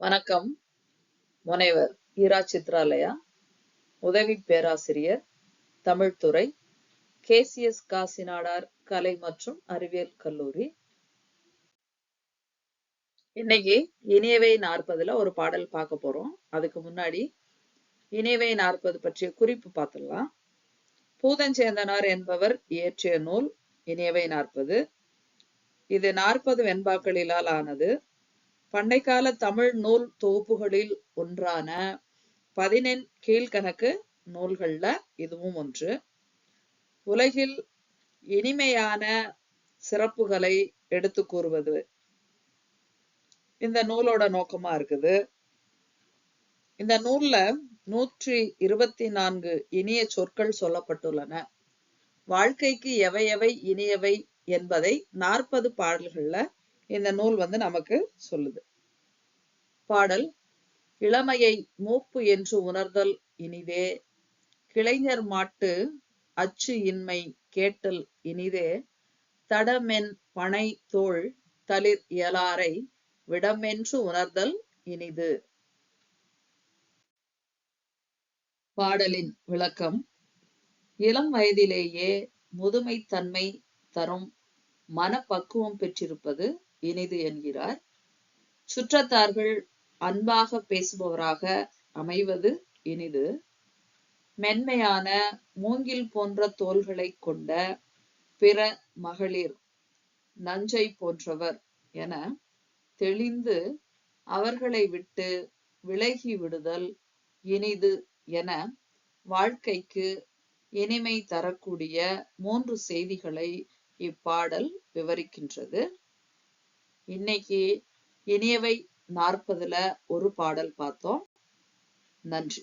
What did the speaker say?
வணக்கம் முனைவர் ஈரா சித்ராலயா உதவி பேராசிரியர் தமிழ்துறை கேசிஎஸ் காசிநாடார் கலை மற்றும் அறிவியல் கல்லூரி. இன்னைக்கு இனியவை நாற்பதுல ஒரு பாடல் பார்க்க போறோம். அதுக்கு முன்னாடி இனியவை நாற்பது பற்றிய குறிப்பு பார்த்துடலாம். பூதஞ்சேந்தனார் என்பவர் இயற்றிய நூல் இனியவை நாற்பது. இது நாற்பது வெண்பாக்களிலால் ஆனது. பண்டைக்கால தமிழ் நூல் தொகுப்புகளில் ஒன்றான பதினெண் கீழ்கணக்கு நூல்கள்ல இதுவும் ஒன்று. உலகில் இனிமையான சிறப்புகளை எடுத்து கூறுவது. இந்த நூலோட நோக்கமா இருக்குது. இந்த நூல்ல நூற்றி இருபத்தி நான்கு இனிய சொற்கள் சொல்லப்பட்டுள்ளன. வாழ்க்கைக்கு எவை எவை இனியவை என்பதை நாற்பது பாடல்கள்ல இந்த நூல் வந்து நமக்கு சொல்லுது. பாடல் இளமையை மூப்பு என்று உணர்தல் இனிதே. கிளைஞர் மாட்டு அச்சு இன்மை கேட்டல் இனிதே. தடமென் பனை தோள் தளிர் இயலாரை விடமென்று உணர்தல் இனிது. பாடலின் விளக்கம் இளம் வயதிலேயே முதுமை தன்மை தரும் மனப்பக்குவம் பெற்றிருப்பது இனிது என்கிறார். சுற்றத்தார்கள் அன்பாக பேசுபவராக அமைவது இனிது. மென்மையான மூங்கில் போன்ற தோள்களை கொண்ட பிற மகளிர் நஞ்சை போன்றவர் என தெளிந்து அவர்களை விட்டு விலகி விடுதல் இனிது என வாழ்க்கைக்கு இனிமை தரக்கூடிய மூன்று செய்திகளை இப்பாடல் விவரிக்கின்றது. இன்னைக்கு இனியவை நாற்பதுல ஒரு பாடல் பார்த்தோம். நன்றி.